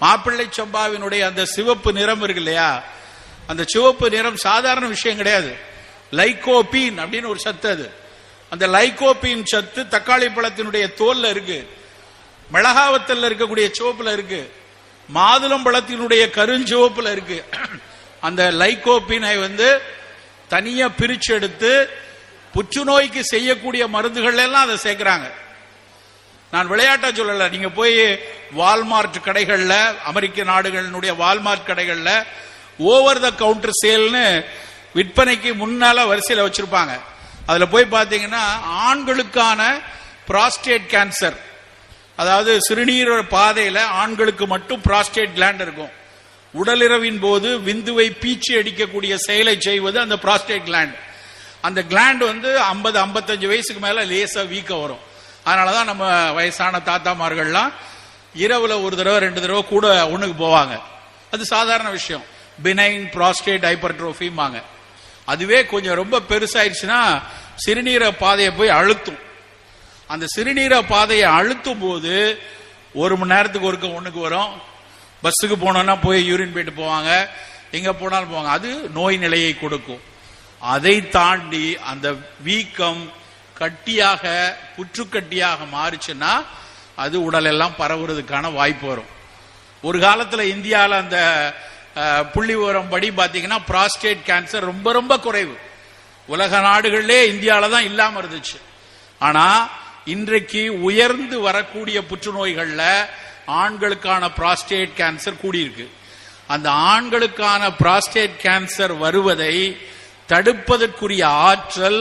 மாப்பிள்ளை சம்பாவினுடைய அந்த சிவப்பு நிறம் இருக்கு இல்லையா? அந்த சிவப்பு நிறம் சாதாரண விஷயம் கிடையாது. லைகோபீன் அப்படின்னு ஒரு சத்து அது. அந்த லைகோபீன் சத்து தக்காளி பழத்தினுடைய தோல்ல இருக்கு. மிளகாவத்தல்ல இருக்கக்கூடிய சிவப்புல இருக்கு. மாதுளம் பழத்தினுடைய கருஞ்சிவப்புல இருக்கு. அந்த லைகோபீனை வந்து தனியா பிரிச்சு எடுத்து புற்றுநோய்க்கு செய்யக்கூடிய மருந்துகள் எல்லாம் அதை சேர்க்கிறாங்க. நான் விளையாட்டா சொல்லல. நீங்க போய் வால்மார்ட் கடைகள்ல அமெரிக்க நாடுகளினுடைய வால்மார்ட் கடைகள்ல ஓவர் த கவுண்டர் சேல்னு விற்பனைக்கு முன்னால வரிசையில வச்சிருப்பாங்க. அதுல போய் பாத்தீங்கன்னா ஆண்களுக்கான பிராஸ்டேட் கேன்சர் அதாவது சிறுநீர பாதையில ஆண்களுக்கு மட்டும் பிராஸ்டேட் கிளாண்ட் இருக்கும். உடலிரவின் போது விந்துவை பீச்சி அடிக்கக்கூடிய செயலை செய்வது அந்த பிராஸ்டேட் கிளாண்ட் அந்த கிளாண்ட் வந்து 50 55 வயசுக்கு மேல லேசா வீக்க வரும். அதனாலதான் நம்ம வயசான தாத்தாமார்கள்லாம் இரவுல ஒரு தடவை ரெண்டு தடவை கூட ஒண்ணுக்கு போவாங்க. அது சாதாரண விஷயம். பினைன் ப்ராஸ்டேட் ஹைப்பர் ட்ரோஃபிம்பாங்க அதுவே கொஞ்சம் ரொம்ப பெருசாயிடுச்சுன்னா சிறுநீரக பாதையை போய் அழுத்தும். அந்த சிறுநீரக பாதையை அழுத்தும் போது ஒரு மணி நேரத்துக்கு ஒருக்க ஒண்ணுக்கு வரும். பஸ்ஸுக்கு போனோம்னா போய் யூரின் போயிட்டு போவாங்க. எங்க போனாலும் போவாங்க. அது நோய் நிலையை கொடுக்கும். அதை தாண்டி அந்த வீக்கம் கட்டியாக புற்றுக்கட்டியாக மாறுச்சுன்னா அது உடல் எல்லாம் பரவுறதுக்கான வாய்ப்பு வரும். ஒரு காலத்துல இந்தியாவில் அந்த புள்ளி விவரம் படி பாத்தீங்கன்னா புராஸ்டேட் கேன்சர் ரொம்ப ரொம்ப குறைவு. உலக நாடுகளிலே இந்தியாவில தான் இல்லாம இருந்துச்சு. ஆனா இன்றைக்கு உயர்ந்து வரக்கூடிய புற்றுநோய்கள்ல ஆண்களுக்கான புராஸ்டேட் கேன்சர் கூடியிருக்கு. அந்த ஆண்களுக்கான புராஸ்டேட் கேன்சர் வருவதை தடுப்பதற்குரிய ஆற்றல்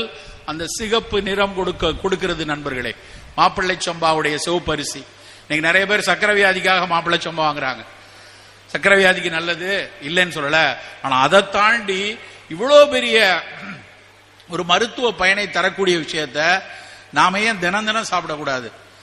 அந்த சிகப்பு நிறம் கொடுக்க கொடுக்கிறது நண்பர்களே. மாப்பிள்ளை சம்பாவுடைய சிவப்பரிசி. இன்னைக்கு நிறைய பேர் சக்கரை வியாதிக்காக மாப்பிள்ளை சம்பா வாங்குறாங்க. சக்கரை வியாதிக்கு நல்லது இல்லைன்னு சொல்லல. ஆனா அதை தாண்டி இவ்வளோ பெரிய ஒரு மருத்துவ பயனை தரக்கூடிய விஷயத்த நாம ஏன் தினம் தினம் சாப்பிடக்கூடாது?